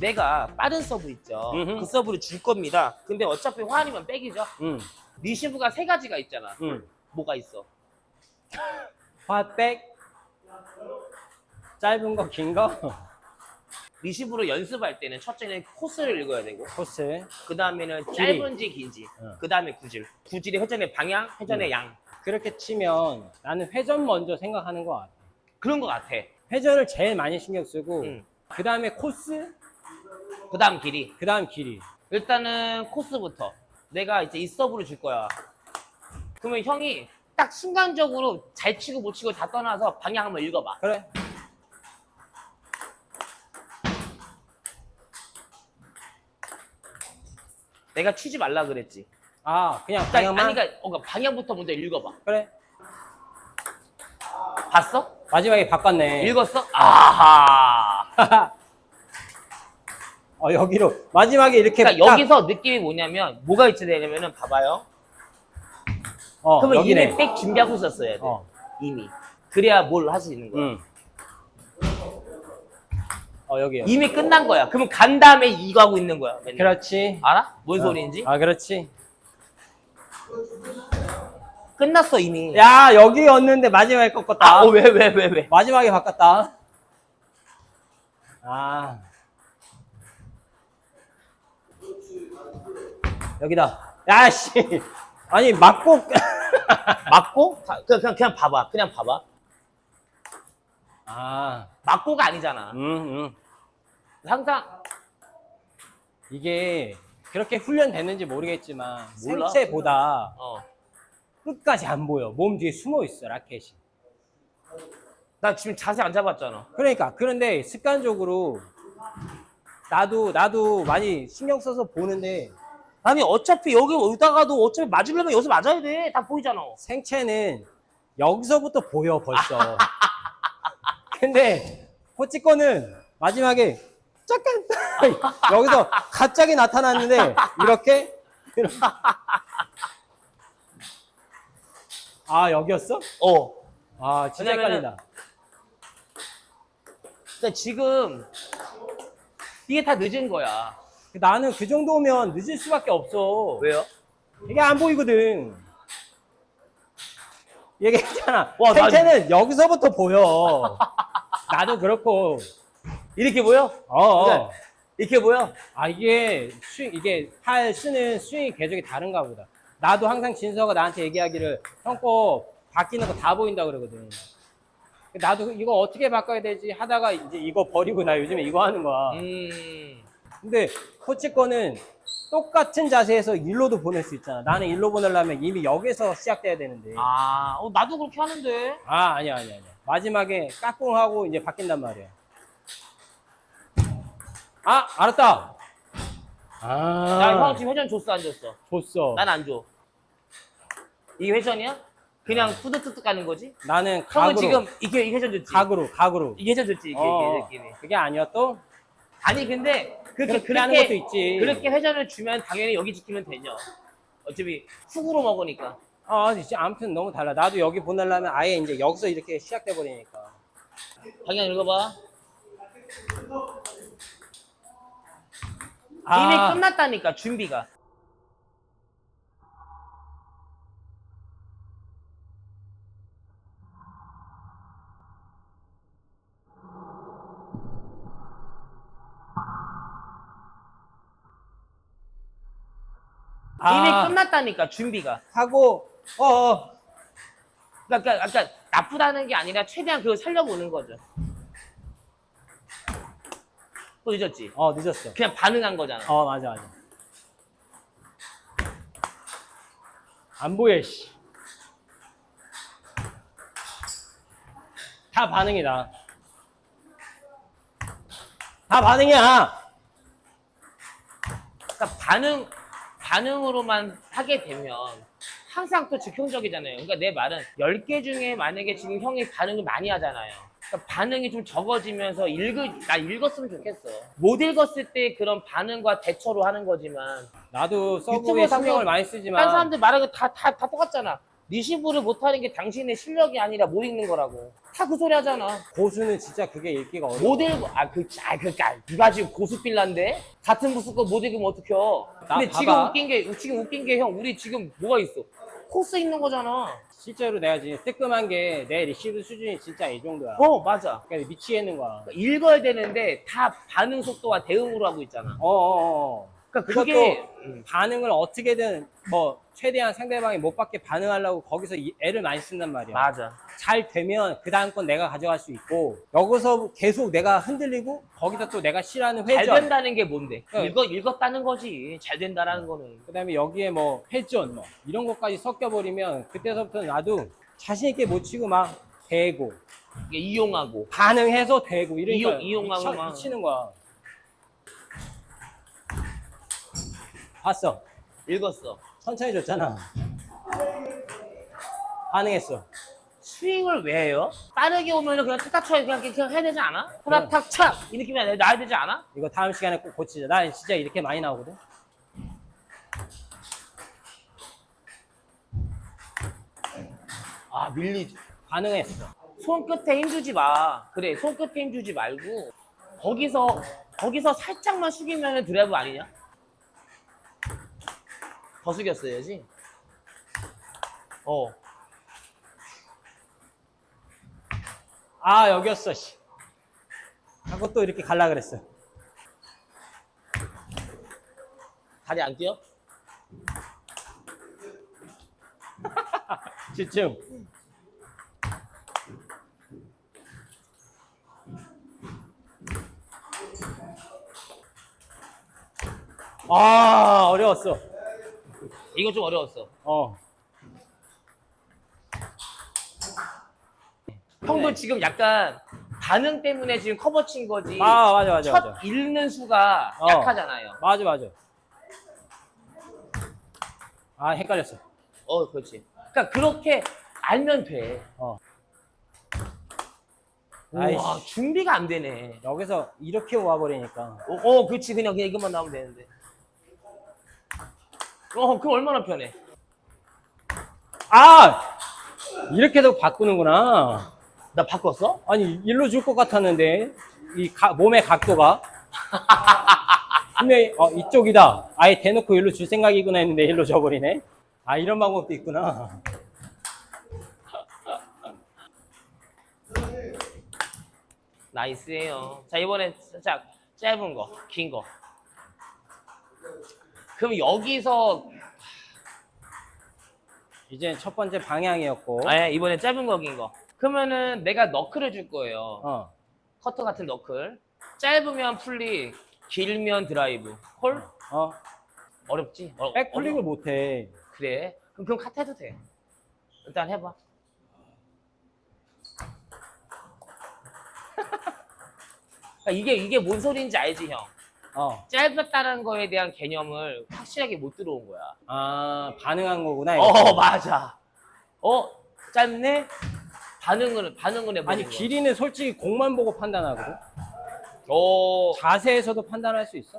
내가 빠른 서브 있죠. 음흠. 그 서브를 줄 겁니다. 근데 어차피 화환이면 백이죠. 응, 리시브가 세 가지가 있잖아. 응. 뭐가 있어? 핫백. 짧은 거, 긴 거. 리시브로 연습할 때는 첫째는 코스를 읽어야 되고 코스. 그 다음에는 길이. 짧은지 긴지 응. 그 다음에 구질 구질이 회전의 방향 회전의 응. 양 그렇게 치면 나는 회전 먼저 생각하는 것 같아. 그런 거 같아 회전을 제일 많이 신경 쓰고, 응. 그 다음에 코스, 그 다음 길이 그 다음 길이. 일단은 코스부터 내가 이제 이 서브를 줄 거야 그러면 형이 딱 순간적으로 잘 치고 못 치고 다 떠나서 방향 한번 읽어봐 그래. 내가 치지 말라 그랬지 아, 그냥 그러니까, 방향만. 아니 그러니까 어, 그러니까 방향부터 먼저 읽어봐 그래. 봤어? 마지막에 바꿨네. 읽었어? 아하 어, 여기로. 마지막에 이렇게. 그러니까 딱- 여기서 느낌이 뭐냐면 뭐가 있어야 되냐면은 봐봐요 어, 그러면 여기네. 이미 백 준비하고 있었어야 돼 어, 이미 그래야 뭘 할 수 있는 거야 응. 어, 여기요. 이미 끝난 거야 그러면 간 다음에 이거 하고 있는 거야 맨날. 그렇지. 알아? 뭔 어. 소리인지? 아, 그렇지. 끝났어 이미 야, 여기였는데 마지막에 꺾었다. 아, 어, 왜, 왜, 왜, 왜? 마지막에 바꿨다. 아. 여기다. 야, 씨. 아니, 맞고. 맞고? 다- 그냥, 그냥, 그냥 봐봐. 그냥 봐봐. 아, 맞고가 아니잖아. 음, 음. 항상, 이게 그렇게 훈련됐는지 모르겠지만, 몰라. 생체보다 어. 끝까지 안 보여. 몸 뒤에 숨어 있어, 라켓이. 나 지금 자세 안 잡았잖아. 그러니까, 그런데 습관적으로 나도, 나도 많이 신경 써서 보는데, 아니, 어차피 여기 오다가도 어차피 맞으려면 여기서 맞아야 돼. 다 보이잖아. 생체는 여기서부터 보여 벌써. 근데 호치 거는 마지막에 잠깐 여기서 갑자기 나타났는데 이렇게 이렇게. 아 여기였어? 어. 아 진짜 왜냐면은- 헷갈린다. 그러니까 지금, 이게 다 늦은 거야. 나는 그 정도면 늦을 수밖에 없어. 왜요? 이게 안 보이거든. 얘기했잖아. 와, 나- 생체는 여기서부터 보여. 나도 그렇고. 이렇게 보여? 어. 어. 이렇게 보여? 아 이게 스윙 이게 팔 쓰는 스윙 궤적이 다른가 보다. 나도 항상 진서가 나한테 얘기하기를 형 거 바뀌는 거 다 보인다 그러거든. 나도 이거 어떻게 바꿔야 되지 하다가 이제 이거 버리고 나 요즘에 이거 하는 거야. 음. 근데 코치 거는 똑같은 자세에서 일로도 보낼 수 있잖아. 나는 일로 보내려면 이미 여기서 시작돼야 되는데. 아, 어, 나도 그렇게 하는데. 아 아니야 아니야 아니야. 마지막에 까꿍하고 이제 바뀐단 말이야. 아 알았다. 아. 야, 형 지금 회전 줬어, 안 줬어? 줬어. 난 안 줘. 이게 회전이야? 그냥 뚜드뚜드 가는 거지? 나는 형은 각으로 지금 이게 이게 회전 줬지? 각으로 각으로. 이게 회전 줬지, 이게, 어, 이게 느낌이. 그게 아니야 또? 아니, 근데 그렇게, 그렇게 하는 것도 있지. 그렇게 회전을 주면 당연히 여기 지키면 되죠. 어차피 훅으로 먹으니까. 아 진짜 아무튼 너무 달라. 나도 여기 보내려면 아예 이제 여기서 이렇게 시작돼 버리니까. 방향 읽어봐. 아, 이미 끝났다니까, 준비가. 아, 이미 끝났다니까, 준비가. 하고 어, 어. 그러니까, 그러니까 나쁘다는 게 아니라 최대한 그걸 살려보는 거죠. 또 늦었지? 어 늦었어. 그냥 반응한 거잖아. 어 맞아 맞아. 안 보여 씨. 다 반응이다. 다 반응이야. 그러니까 반응 반응으로만 하게 되면 항상 또 즉흥적이잖아요. 그러니까 내 말은 10개 중에 만약에 지금 형이 반응을 많이 하잖아요. 그러니까 반응이 좀 적어지면서 읽을 나 읽었으면 좋겠어. 못 읽었을 때 그런 반응과 대처로 하는 거지만 나도 유튜브 서브에 신경을 많이 딴 쓰지만 사람들 말하는 거 다 다 다 똑같잖아. 리시브를 못하는 게 당신의 실력이 아니라 못 읽는 거라고. 다 그 소리 하잖아. 고수는 진짜 그게 읽기가 어려워. 못 읽고, 아, 그, 아, 그니까, 누가 지금 고수빌라인데? 같은 부스 거 못 읽으면 어떡해요. 나 근데 지금 봐봐. 웃긴 게, 지금 웃긴 게, 형, 우리 지금 뭐가 있어? 코스 있는 거잖아. 실제로 내가 지금 뜨끔한 게 내 리시브 수준이 진짜 이 정도야. 어, 맞아. 그러니까 미치겠는 거야. 읽어야 되는데, 다 반응 속도와 대응으로 하고 있잖아. 어어어. 그러니까 그게, 음, 반응을 어떻게든 뭐 최대한 상대방이 못 받게 반응하려고 거기서 이- 애를 많이 쓴단 말이야. 맞아. 잘 되면 그 다음 건 내가 가져갈 수 있고 여기서 계속 내가 흔들리고 거기서 또 내가 싫어하는 잘 회전 된다는 게 뭔데? 네. 읽어, 읽었다는 거지. 잘 된다라는 거는. 그다음에 여기에 뭐 회전 뭐 이런 것까지 섞여 버리면 그때서부터 나도 자신 있게 못 치고 막 대고 이게 이용하고. 반응해서 대고 이러니까 이용- 이용하고 미쳐- 막. 미치는 거야. 봤어. 읽었어. 천천히 줬잖아. 반응했어. 스윙을 왜 해요? 빠르게 오면 그냥 탁탁 쳐야 그냥, 그냥 해야 되지 않아? 후라탁 차! 이 느낌이 아니라 나야 되지 않아? 이거 다음 시간에 꼭 고치자. 나 진짜 이렇게 많이 나오거든. 아, 밀리지. 반응했어. 손끝에 힘주지 마. 그래, 손끝에 힘주지 말고, 거기서, 거기서 살짝만 숙이면 드라이브 아니냐? 더 숙였어야지. 어. 아 여기였어. 씨. 하고 또 이렇게 갈라 그랬어. 다리 안 뛰어? 집중. 아 어려웠어. 이거 좀 어려웠어. 어. 형도 네. 지금 약간 반응 때문에 지금 커버 친 거지. 아 맞아 맞아 첫 맞아. 읽는 수가 어. 약하잖아요. 맞아 맞아. 아 헷갈렸어. 어, 그렇지. 그러니까 그렇게 알면 돼. 어. 와, 아이씨. 준비가 안 되네. 여기서 이렇게 와버리니까. 어, 어, 그렇지. 그냥, 그냥 이것만 나오면 되는데. 어, 그럼 얼마나 편해. 아 이렇게도 바꾸는구나. 나 바꿨어? 아니 일로 줄 것 같았는데 이 가- 몸의 각도가 분명히 어, 이쪽이다. 아예 대놓고 일로 줄 생각이구나 했는데 일로 줘버리네. 아 이런 방법도 있구나. 나이스예요. 자, 이번엔 살짝 짧은 거, 긴 거. 그럼 여기서, 이제 첫 번째 방향이었고. 아, 이번엔 짧은 거, 긴 거. 그러면은 내가 너클을 줄 거예요. 어. 커터 같은 너클. 짧으면 풀리, 길면 드라이브. 콜? 어. 어렵지? 어, 백플릭을 어려워. 못해. 그래. 그럼 그럼 카트 해도 돼. 일단 해봐. 그러니까 이게 이게 뭔 소리인지 알지 형? 어. 짧았다는 거에 대한 개념을 확실하게 못 들어온 거야. 아 반응한 거구나. 이렇게. 어 맞아. 어 짧네. 반응을 반응을 해보는 아니 거야. 길이는 솔직히 공만 보고 판단하거든. 어, 자세에서도 판단할 수 있어.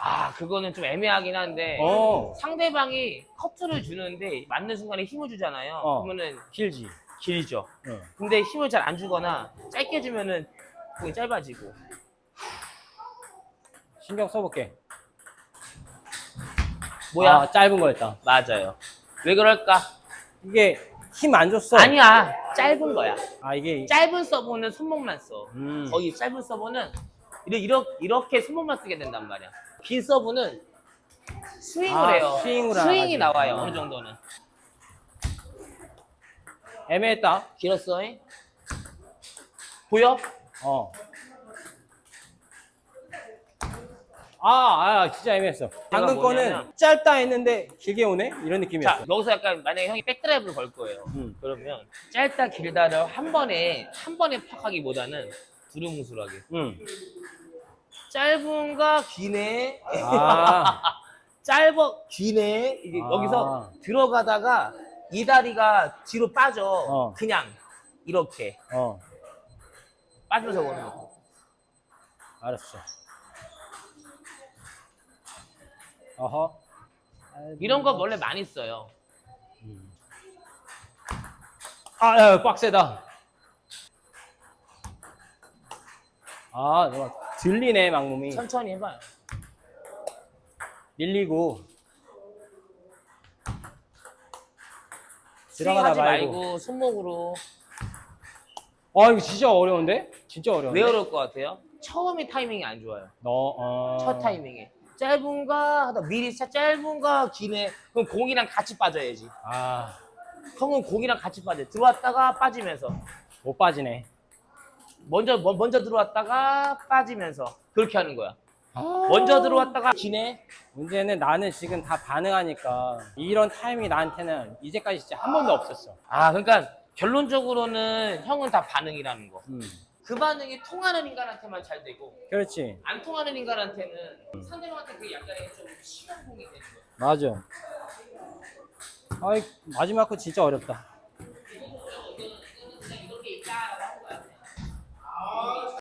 아 그거는 좀 애매하긴 한데 어. 상대방이 커트를 주는데 맞는 순간에 힘을 주잖아요. 어. 그러면은 길지. 길죠. 어. 근데 힘을 잘 안 주거나 짧게 주면은 공이 짧아지고. 신경 써볼게. 뭐야? 아, 짧은 거였다. 맞아요. 왜 그럴까? 이게 힘 안 줬어. 아니야. 짧은 거야. 아 이게 짧은 서브는 손목만 써. 음. 거기 짧은 서브는 이렇게, 이렇게, 이렇게 손목만 쓰게 된단 말이야. 긴 서브는 스윙을 아, 해요. 스윙을 스윙이 하지. 나와요. 아. 어느 정도는. 애매했다. 길었어. 잉? 보여? 어. 아, 아, 진짜 애매했어. 방금 거는 뭐냐면- 짧다 했는데 길게 오네? 이런 느낌이었어. 자, 여기서 약간 만약에 형이 백드라이브를 걸 거예요. 음. 그러면 짧다 길다를 한 번에 한 번에 팍 하기보다는 두루뭉술하게. 응. 짧은가 기네. 아, 짧어 기네. 이게 아. 여기서 들어가다가 이 다리가 뒤로 빠져. 어. 그냥 이렇게 어, 빠져서 오는 거. 알았어. 어허. 이런 거 원래 많이 써요. 아, 야, 빡세다. 아, 너가 들리네, 막몸이. 천천히 해봐요. 밀리고. 들어가다 들어가다 말고. 말고 손목으로 아, 이거 진짜 어려운데? 진짜 어려운데? 왜 어려울 것 같아요? 처음에 타이밍이 안 좋아요. 너, 어... 첫 타이밍에 짧은가 하다 미리 차 짧은가 기네 그럼 공이랑 같이 빠져야지. 아, 형은 공이랑 같이 빠져. 들어왔다가 빠지면서 못 빠지네. 먼저 먼- 먼저 들어왔다가 빠지면서 그렇게 하는 거야. 아. 먼저 들어왔다가 기네. 문제는 나는 지금 다 반응하니까 이런 타이밍이 나한테는 이제까지 진짜 한 번도 없었어. 아 그러니까 결론적으로는 형은 다 반응이라는 거. 음. 그 반응이 통하는 인간한테만 잘 되고 그렇지. 안 통하는 인간한테는 상대방한테 그 약간의 좀 심한 공이 되는 거야. 맞아. 아이, 마지막 거 진짜 어렵다.